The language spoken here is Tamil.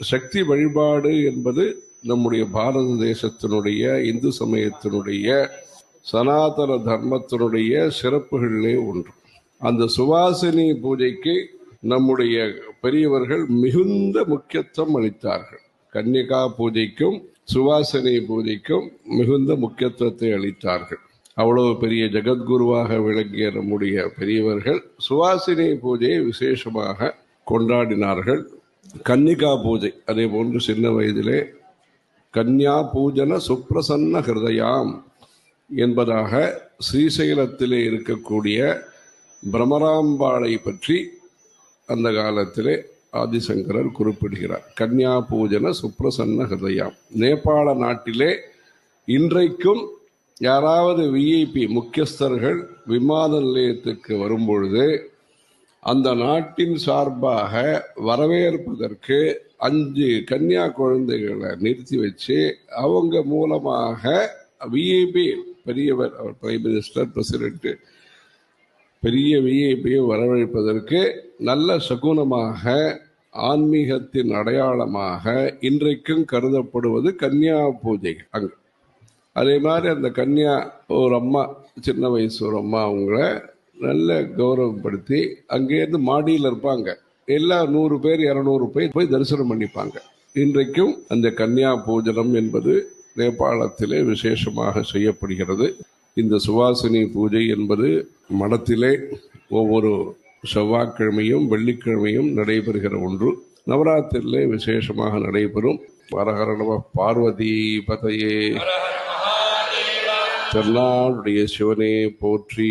சக்தி வழிபாடு என்பது நம்முடைய பாரத தேசத்தினுடைய இந்து சமயத்தினுடைய சனாதன தர்மத்தினுடைய சிறப்புகளிலே ஒன்று. அந்த சுவாசினி பூஜைக்கு நம்முடைய பெரியவர்கள் மிகுந்த முக்கியத்துவம் அளித்தார்கள். கன்னிகா பூஜைக்கும் சுவாசனை பூஜைக்கும் மிகுந்த முக்கியத்துவத்தை அளித்தார்கள். அவ்வளவு பெரிய ஜெகத்குருவாக விளங்கிய நம்முடைய பெரியவர்கள் சுவாசினி பூஜையை விசேஷமாக கொண்டாடினார்கள். கன்னிகா பூஜை அதே போன்று சின்ன வயதிலே கன்யா பூஜன சுப்பிரசன்ன ஹிருதயாம் என்பதாக ஸ்ரீசைலத்திலே இருக்கக்கூடிய பிரமராம்பாளை பற்றி அந்த காலத்திலே ஆதிசங்கரர் குறிப்பிடுகிறார். கன்யா பூஜன சுப்பிரசன்ன ஹிருதயாம். நேபாள நாட்டிலே இன்றைக்கும் யாராவது விஐபி முக்கியஸ்தர்கள் விமான நிலையத்துக்கு வரும்பொழுது அந்த நாட்டின் சார்பாக வரவேற்பதற்கு அஞ்சு கன்னியா குழந்தைகளை நிறுத்தி வச்சு அவங்க மூலமாக விஐபி பெரியவர் அவர் பிரைம் மினிஸ்டர் பிரசிடென்ட் பெரிய விஐபியை வரவழைப்பதற்கு நல்ல சகுனமாக ஆன்மீகத்தின் அடையாளமாக இன்றைக்கும் கருதப்படுவது கன்னியா பூஜை அங்கே. அதே மாதிரி அந்த கன்னியா ஒரு அம்மா சின்ன வயசு ஒரு அம்மா அவங்கள நல்ல கௌரவப்படுத்தி அங்கேருந்து மாடியில் இருப்பாங்க. எல்லா நூறு பேர் இரநூறு பேர் போய் தரிசனம் பண்ணிப்பாங்க. இன்றைக்கும் அந்த கன்னியா பூஜனம் என்பது நேபாளத்திலே விசேஷமாக செய்யப்படுகிறது. இந்த சுவாசினி பூஜை என்பது மடத்திலே ஒவ்வொரு செவ்வாய்க்கிழமையும் வெள்ளிக்கிழமையும் நடைபெறுகிற ஒன்று. நவராத்திரியிலே விசேஷமாக நடைபெறும். வரஹர நம பார்வதி பதையே தென்னாடுடைய சிவனே போற்றி.